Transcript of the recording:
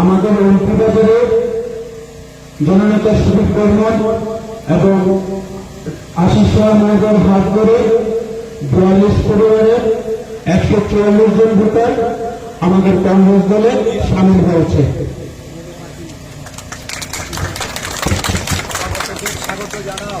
আমাদের এমপি বাজারে জননেতা সুদীপ বর্মন এবং আশিস মহাজন হাত করে বিয়াল্লিশ পরিবারের একশো চুয়াল্লিশ জন ভোটার আমাদের কংগ্রেস দলে সামিল হয়েছে। স্বাগত জানাও